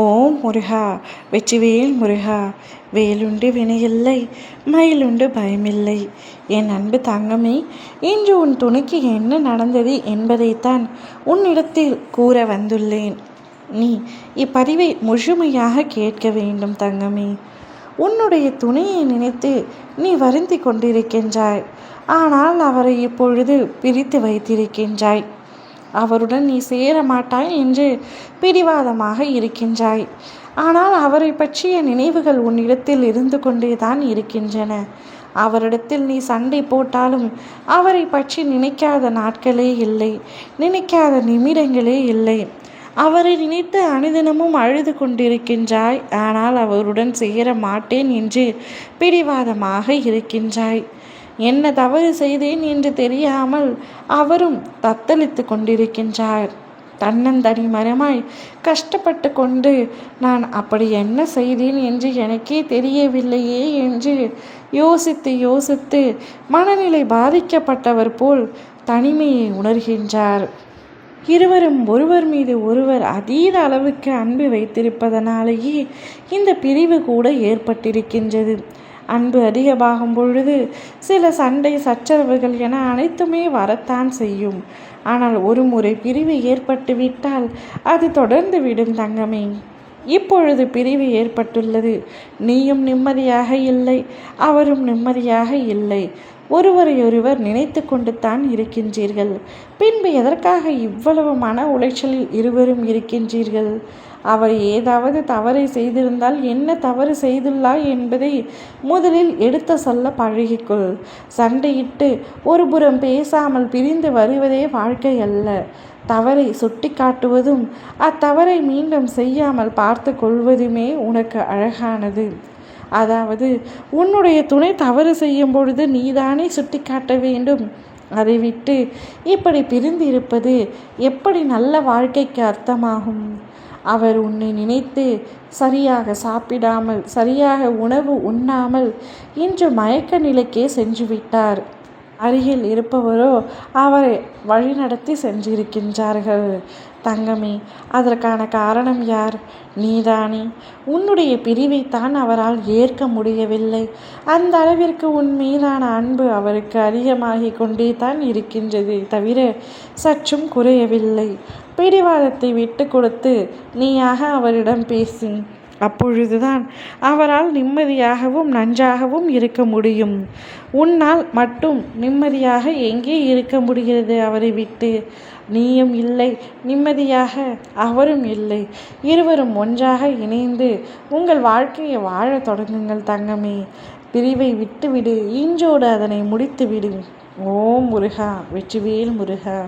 ஓம் முருகா வெற்றிவேல் முருகா வேலுண்டு வினையில்லை மயிலுண்டு பயமில்லை. என் அன்பு தங்கமே இன்று உன் துணைக்கு என்ன நடந்தது என்பதைத்தான் உன்னிடத்தில் கூற வந்துள்ளேன். நீ இப்பதிவை முழுமையாக கேட்க வேண்டும் தங்கமே. உன்னுடைய துணையை நினைத்து நீ வருந்தி கொண்டிருக்கின்றாய். ஆனால் அவரை இப்பொழுது பிரித்து வைத்திருக்கின்றாய். அவருடன் நீ சேர மாட்டாய் என்று பிடிவாதமாக இருக்கின்றாய். ஆனால் அவரை பற்றிய நினைவுகள் உன்னிடத்தில் இருந்து கொண்டே தான் இருக்கின்றன. அவரிடத்தில் நீ சண்டை போட்டாலும் அவரை பற்றி நினைக்காத நாட்களே இல்லை நினைக்காத நிமிடங்களே இல்லை. அவரை நினைத்து அனுதினமும் அழுது கொண்டிருக்கின்றாய். ஆனால் அவருடன் சேர மாட்டேன் என்று பிடிவாதமாக இருக்கின்றாய். என்ன தவறு செய்தேன் என்று தெரியாமல் அவரும் தத்தளித்து கொண்டிருக்கின்றார். தன்னந்தனி மரமாய் கஷ்டப்பட்டு கொண்டு நான் அப்படி என்ன செய்தேன் என்று எனக்கே தெரியவில்லையே என்று யோசித்து யோசித்து மனநிலை பாதிக்கப்பட்டவர் போல் தனிமையை உணர்கின்றார். இருவரும் ஒருவர் மீது ஒருவர் அதீத அளவுக்கு அன்பு வைத்திருப்பதனாலேயே இந்த பிரிவு கூட ஏற்பட்டிருக்கின்றது. அன்பு அதிகமாகும் பொழுது சில சண்டை சச்சரவுகள் என அனைத்துமே வரத்தான் செய்யும். ஆனால் ஒரு முறை பிரிவு ஏற்பட்டு விட்டால் அது தொடர்ந்து விடும் தங்கமே. இப்பொழுது பிரிவு ஏற்பட்டுள்ளது. நீயும் நிம்மதியாக இல்லை அவரும் நிம்மதியாக இல்லை. ஒருவரையொருவர் நினைத்து கொண்டு தான் இருக்கின்றீர்கள். பின்பு எதற்காக இவ்வளவு மன உளைச்சலில் இருவரும் இருக்கின்றீர்கள்? அவர் ஏதாவது தவறை செய்திருந்தால் என்ன தவறு செய்துள்ளாய் என்பதை முதலில் எடுத்து சொல்ல பழகிக்கொள். சண்டையிட்டு ஒருபுறம் பேசாமல் பிரிந்து வருவதே வாழ்க்கை அல்ல. தவறை சுட்டி காட்டுவதும் அத்தவறை மீண்டும் செய்யாமல் பார்த்து கொள்வதுமே உனக்கு அழகானது. அதாவது உன்னுடைய துணை தவறு செய்யும் பொழுது நீதானே சுட்டி காட்ட வேண்டும். அதை விட்டு இப்படி பிரிந்து இருப்பது எப்படி நல்ல வாழ்க்கைக்கு அர்த்தமாகும்? அவர் உன்னை நினைத்து சரியாக சாப்பிடாமல் சரியாக உணவு உண்ணாமல் இன்று மயக்க நிலைக்கே சென்று விட்டார் அருகில் இருப்பவரோ அவரை வழிநடத்தி சென்றிருக்கின்றார்கள். தங்கமே அதற்கான காரணம் யார்? நீதானே. உன்னுடைய பிரிவைத்தான் அவரால் ஏற்க முடியவில்லை. அந்த அளவிற்கு உன் மீதான அன்பு அவருக்கு அதிகமாகி கொண்டே தான் இருக்கின்றது தவிர சற்றும் குறையவில்லை. பிடிவாதத்தை விட்டு கொடுத்து நீயாக அவரிடம் பேசி. அப்பொழுதுதான் அவரால் நிம்மதியாகவும் நன்றாகவும் இருக்க முடியும். உன்னால் மட்டும் நிம்மதியாக எங்கே இருக்க முடிகிறது அவரை விட்டு? நீயும் இல்லை நிம்மதியாக அவரும் இல்லை. இருவரும் ஒன்றாக இணைந்து உங்கள் வாழ்க்கையை வாழ தொடங்குங்கள் தங்கமே. பிரிவை விட்டுவிடு இன்றோடு அதனை முடித்துவிடு. ஓம் முருகா வெற்றிவேல் முருகா.